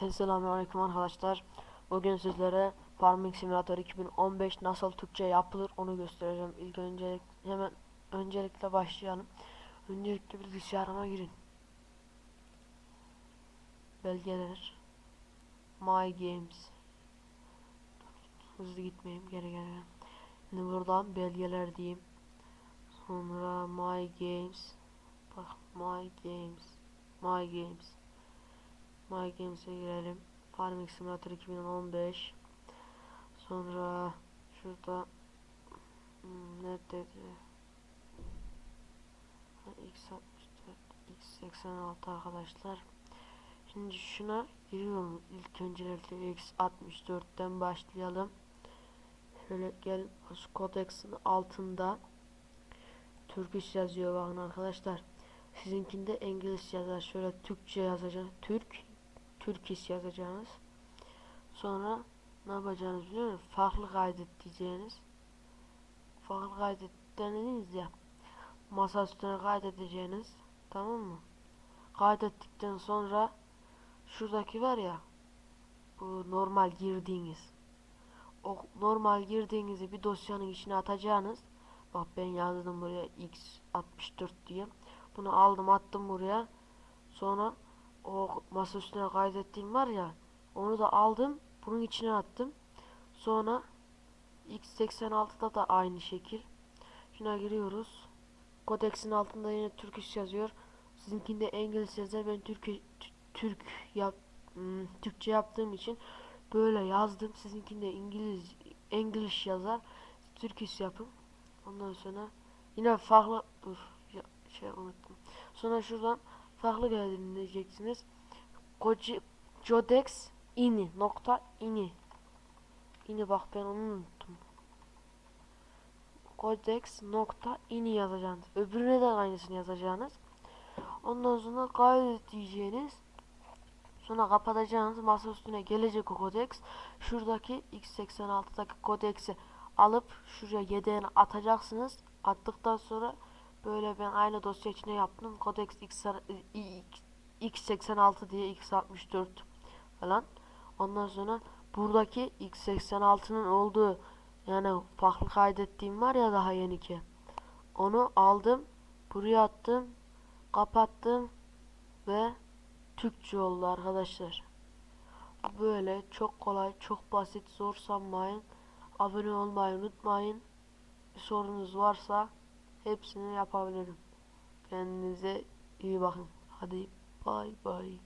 Cümleten selamünaleyküm arkadaşlar. Bugün sizlere Farming Simulator 2015 nasıl Türkçe yapılır onu göstereceğim. İlk önce hemen öncelikle başlayalım. Öncelikle bilgisayarıma girin. Belgeler. My Games. Hızlı gitmeyeyim geri geri. Şimdi buradan belgeler diyeyim. Sonra My Games. Bak My Games. My Games. My Games'e girelim. Farming Simulator 2015. Sonra şurada hmm, neredeydi? Ha, X64, X86 arkadaşlar. Şimdi şuna giriyorum. İlk öncelikle X64'ten başlayalım. Şöyle gel Codex'in altında Türk yazıyor bakın arkadaşlar. Sizinkinde İngiliz yazar. Şöyle Türkçe yazacağım. Türk Türk yazacağınız. Sonra ne yapacağınız biliyor musunuz? Farklı kaydet diyeceğiniz. Farklı kaydet denediniz ya. Masa üstüne kaydedeceğiniz. Tamam mı? Kaydettikten sonra şuradaki var ya bu normal girdiğiniz o normal girdiğinizi bir dosyanın içine atacağınız bak ben yazdım buraya x64 diye bunu aldım attım buraya sonra o masa üstüne kaydettiğim var ya onu da aldım bunun içine attım. Sonra x86'da da aynı şekil. Şuna giriyoruz. Kodeksin altında yine Türk iş yazıyor. Sizinkinde İngiliz yazar ben Türk Türk yap hmm, Türkçe yaptığım için böyle yazdım. Sizinkinde İngiliz İngiliz yazar. Türk iş yapın. Ondan sonra yine farklı dur ya, şey unuttum. Sonra şuradan farklı geldiğini diyeceksiniz. Koci Codex ini nokta ini. Ini bak ben onu unuttum. Codex nokta ini yazacaksınız. Öbürüne de aynısını yazacaksınız. Ondan sonra kaydet diyeceğiniz. Sonra kapatacağınız masa üstüne gelecek o codex. Şuradaki x86'daki kodexi alıp şuraya yedeğine atacaksınız. Attıktan sonra Böyle ben aynı dosya içine yaptım. Codex X, X86 diye X64 falan. Ondan sonra buradaki X86'nın olduğu yani farklı kaydettiğim var ya daha yeni ki. Onu aldım. Buraya attım. Kapattım. Ve Türkçe oldu arkadaşlar. Böyle çok kolay, çok basit, zor sanmayın. Abone olmayı unutmayın. Bir sorunuz varsa hepsini yapabilirim. Kendinize iyi bakın. Hadi bay bay.